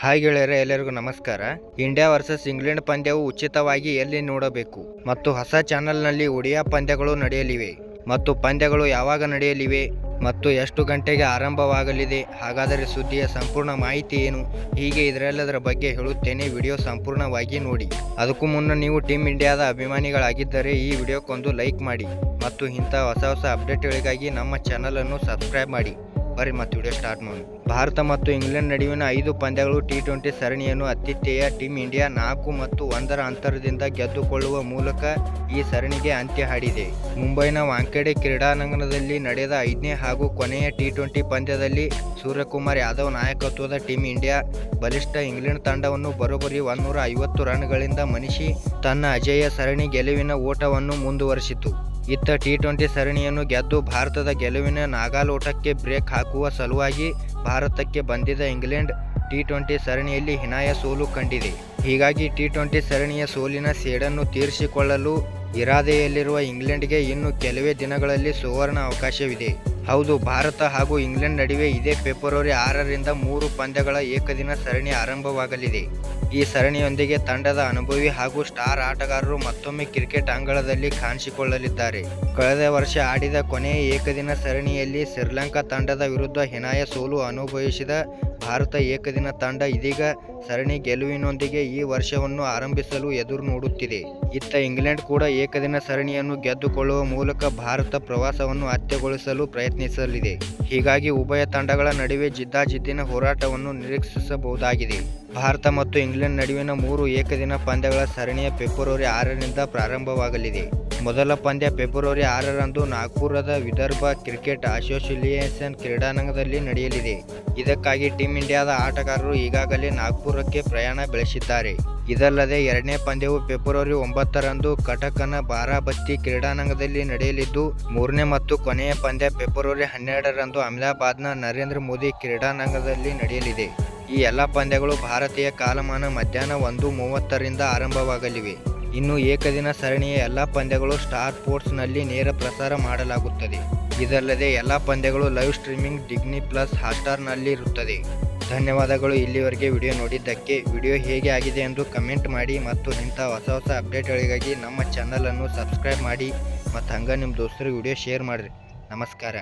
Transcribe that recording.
Hi ಗೆಳೆಯರೆ, ಎಲ್ಲರಿಗೂ ನಮಸ್ಕಾರ. ಇಂಡಿಯಾ ವರ್ಸಸ್ ಇಂಗ್ಲೆಂಡ್ ಪಂದ್ಯವು ಉಚಿತವಾಗಿ ಎಲ್ಲಿ ನೋಡಬೇಕು? ಮತ್ತು ಹೊಸ ಚಾನೆಲ್ನಲ್ಲಿ ಒಡಿಯಾ ಪಂದ್ಯಗಳು ನಡೆಯಲಿವೆ? ಮತ್ತು ಪಂದ್ಯಗಳು ಯಾವಾಗ ನಡೆಯಲಿವೆ? ಮತ್ತು ಎಷ್ಟು ಗಂಟೆಗೆ ಆರಂಭವಾಗಲಿದೆ? ಹಾಗಾದರೆ ಸುದ್ದಿಯ ಸಂಪೂರ್ಣ ಮಾಹಿತಿ ಏನು? ಹೀಗೆ ಇದರೆಲ್ಲದರ ಬಗ್ಗೆ ಹೇಳುತ್ತೇನೆ. ವಿಡಿಯೋ ಸಂಪೂರ್ಣವಾಗಿ ನೋಡಿ. ಅದಕ್ಕೂ ಮುನ್ನ ನೀವು ಟೀಮ್ ಇಂಡಿಯಾದ ಅಭಿಮಾನಿಗಳಾಗಿದ್ದರೆ ಈ ವಿಡಿಯೋಕ್ಕೊಂದು ಲೈಕ್ ಮಾಡಿ. ಮತ್ತು ಇಂಥ ಹೊಸ ಹೊಸ ಅಪ್ಡೇಟ್ಗಳಿಗಾಗಿ ನಮ್ಮ ಚಾನಲನ್ನು ಸಬ್ಸ್ಕ್ರೈಬ್ ಮಾಡಿ. ಬರ್ರಿ ಮತ್ತು ವಿಡಿಯೋ ಸ್ಟಾರ್ಟ್ ಮಾಡಿ. ಭಾರತ ಮತ್ತು ಇಂಗ್ಲೆಂಡ್ ನಡುವಿನ ಐದು ಪಂದ್ಯಗಳು ಟಿ ಟ್ವೆಂಟಿ ಸರಣಿಯನ್ನು ಅತಿಥೇಯ ಟೀಮ್ ಇಂಡಿಯಾ ನಾಲ್ಕು ಮತ್ತು ಒಂದರ ಅಂತರದಿಂದ ಗೆದ್ದುಕೊಳ್ಳುವ ಮೂಲಕ ಈ ಸರಣಿಗೆ ಅಂತ್ಯ ಹಾಡಿದೆ. ಮುಂಬೈನ ವಾಂಖೆಡೆ ಕ್ರೀಡಾಂಗಣದಲ್ಲಿ ನಡೆದ ಐದನೇ ಹಾಗೂ ಕೊನೆಯ ಟಿ ಟ್ವೆಂಟಿ ಪಂದ್ಯದಲ್ಲಿ ಸೂರ್ಯಕುಮಾರ್ ಯಾದವ್ ನಾಯಕತ್ವದ ಟೀಮ್ ಇಂಡಿಯಾ ಬಲಿಷ್ಠ ಇಂಗ್ಲೆಂಡ್ ತಂಡವನ್ನು ಬರೋಬ್ಬರಿ ಒಂದೂರ ಐವತ್ತು ರನ್ಗಳಿಂದ ಮನಿಷಿ ತನ್ನ ಅಜೇಯ ಸರಣಿ ಗೆಲುವಿನ ಓಟವನ್ನು ಮುಂದುವರಿಸಿತು. ಇತ್ತ ಟಿ ಟ್ವೆಂಟಿ ಸರಣಿಯನ್ನು ಗೆದ್ದು ಭಾರತದ ಗೆಲುವಿನ ನಾಗಾಲೋಟಕ್ಕೆ ಬ್ರೇಕ್ ಹಾಕುವ ಸಲುವಾಗಿ ಭಾರತಕ್ಕೆ ಬಂದಿದ್ದ ಇಂಗ್ಲೆಂಡ್ ಟಿ ಟ್ವೆಂಟಿ ಸರಣಿಯಲ್ಲಿ ಹಿನಾಯ ಸೋಲು ಕಂಡಿದೆ. ಹೀಗಾಗಿ ಟಿ ಟ್ವೆಂಟಿ ಸರಣಿಯ ಸೋಲಿನ ಸೇಡನ್ನು ತೀರಿಸಿಕೊಳ್ಳಲು ಇರಾದೆಯಲ್ಲಿರುವ ಇಂಗ್ಲೆಂಡ್ಗೆ ಇನ್ನು ಕೆಲವೇ ದಿನಗಳಲ್ಲಿ ಸುವರ್ಣ ಅವಕಾಶವಿದೆ. ಹೌದು, ಭಾರತ ಹಾಗೂ ಇಂಗ್ಲೆಂಡ್ ನಡುವೆ ಇದೇ ಫೆಬ್ರವರಿ ಆರರಿಂದ ಮೂರು ಪಂದ್ಯಗಳ ಏಕದಿನ ಸರಣಿ ಆರಂಭವಾಗಲಿದೆ. ಈ ಸರಣಿಯೊಂದಿಗೆ ತಂಡದ ಅನುಭವಿ ಹಾಗೂ ಸ್ಟಾರ್ ಆಟಗಾರರು ಮತ್ತೊಮ್ಮೆ ಕ್ರಿಕೆಟ್ ಅಂಗಳದಲ್ಲಿ ಕಾಣಿಸಿಕೊಳ್ಳಲಿದ್ದಾರೆ. ಕಳೆದ ವರ್ಷ ಆಡಿದ ಕೊನೆಯ ಏಕದಿನ ಸರಣಿಯಲ್ಲಿ ಶ್ರೀಲಂಕಾ ತಂಡದ ವಿರುದ್ಧ ಹಿನಾಯ ಸೋಲು ಅನುಭವಿಸಿದ ಭಾರತ ಏಕದಿನ ತಂಡ ಇದೀಗ ಸರಣಿ ಗೆಲುವಿನೊಂದಿಗೆ ಈ ವರ್ಷವನ್ನು ಆರಂಭಿಸಲು ಎದುರು ನೋಡುತ್ತಿದೆ. ಇತ್ತ ಇಂಗ್ಲೆಂಡ್ ಕೂಡ ಏಕದಿನ ಸರಣಿಯನ್ನು ಗೆದ್ದುಕೊಳ್ಳುವ ಮೂಲಕ ಭಾರತ ಪ್ರವಾಸವನ್ನು ಅಂತ್ಯಗೊಳಿಸಲು ಪ್ರಯತ್ನಿಸಲಿದೆ. ಹೀಗಾಗಿ ಉಭಯ ತಂಡಗಳ ನಡುವೆ ಜಿದ್ದಾಜಿದ್ದಿನ ಹೋರಾಟವನ್ನು ನಿರೀಕ್ಷಿಸಬಹುದಾಗಿದೆ. ಭಾರತ ಮತ್ತು ಇಂಗ್ಲೆಂಡ್ ನಡುವಿನ ಮೂರು ಏಕದಿನ ಪಂದ್ಯಗಳ ಸರಣಿಯ ಫೆಬ್ರವರಿ ಆರರಿಂದ ಪ್ರಾರಂಭವಾಗಲಿದೆ. ಮೊದಲ ಪಂದ್ಯ ಫೆಬ್ರವರಿ ಆರರಂದು ನಾಗ್ಪುರದ ವಿದರ್ಭ ಕ್ರಿಕೆಟ್ ಅಸೋಸಿಯೇಷನ್ ಕ್ರೀಡಾಂಗಣದಲ್ಲಿ ನಡೆಯಲಿದೆ. ಇದಕ್ಕಾಗಿ ಟೀಂ ಇಂಡಿಯಾದ ಆಟಗಾರರು ಈಗಾಗಲೇ ನಾಗ್ಪುರಕ್ಕೆ ಪ್ರಯಾಣ ಬೆಳೆಸಿದ್ದಾರೆ. ಇದಲ್ಲದೆ ಎರಡನೇ ಪಂದ್ಯವು ಫೆಬ್ರವರಿ ಒಂಬತ್ತರಂದು ಕಟಕನ ಬಾರಾಬತ್ತಿ ಕ್ರೀಡಾಂಗಣದಲ್ಲಿ ನಡೆಯಲಿದ್ದು, ಮೂರನೇ ಮತ್ತು ಕೊನೆಯ ಪಂದ್ಯ ಫೆಬ್ರವರಿ ಹನ್ನೆರಡರಂದು ಅಹಮದಾಬಾದ್ನ ನರೇಂದ್ರ ಮೋದಿ ಕ್ರೀಡಾಂಗಣದಲ್ಲಿ ನಡೆಯಲಿದೆ. ಈ ಎಲ್ಲ ಪಂದ್ಯಗಳು ಭಾರತೀಯ ಕಾಲಮಾನ ಮಧ್ಯಾಹ್ನ ಒಂದು ಮೂವತ್ತರಿಂದ ಆರಂಭವಾಗಲಿವೆ. ಇನ್ನು ಏಕದಿನ ಸರಣಿಯ ಎಲ್ಲ ಪಂದ್ಯಗಳು ಸ್ಟಾರ್ ಸ್ಪೋರ್ಟ್ಸ್ನಲ್ಲಿ ನೇರ ಪ್ರಸಾರ ಮಾಡಲಾಗುತ್ತದೆ. ಇದಲ್ಲದೆ ಎಲ್ಲ ಪಂದ್ಯಗಳು ಲೈವ್ ಸ್ಟ್ರೀಮಿಂಗ್ ಡಿಗ್ನಿ ಪ್ಲಸ್ ಹಾಟ್ಸ್ಟಾರ್ನಲ್ಲಿ ಇರುತ್ತದೆ. ಧನ್ಯವಾದಗಳು. ಇಲ್ಲಿವರೆಗೆ ವಿಡಿಯೋ ನೋಡಿದ್ದಕ್ಕೆ. ವಿಡಿಯೋ ಹೇಗೆ ಆಗಿದೆ ಎಂದು ಕಮೆಂಟ್ ಮಾಡಿ ಮತ್ತು ಇಂಥ ಹೊಸ ಹೊಸ ಅಪ್ಡೇಟ್ಗಳಿಗಾಗಿ ನಮ್ಮ ಚಾನಲನ್ನು ಸಬ್ಸ್ಕ್ರೈಬ್ ಮಾಡಿ. ಮತ್ತು ಹಂಗೆ ನಿಮ್ಮ ದೋಸ್ತರಿಗೆ ವಿಡಿಯೋ ಶೇರ್ ಮಾಡಿರಿ. ನಮಸ್ಕಾರ.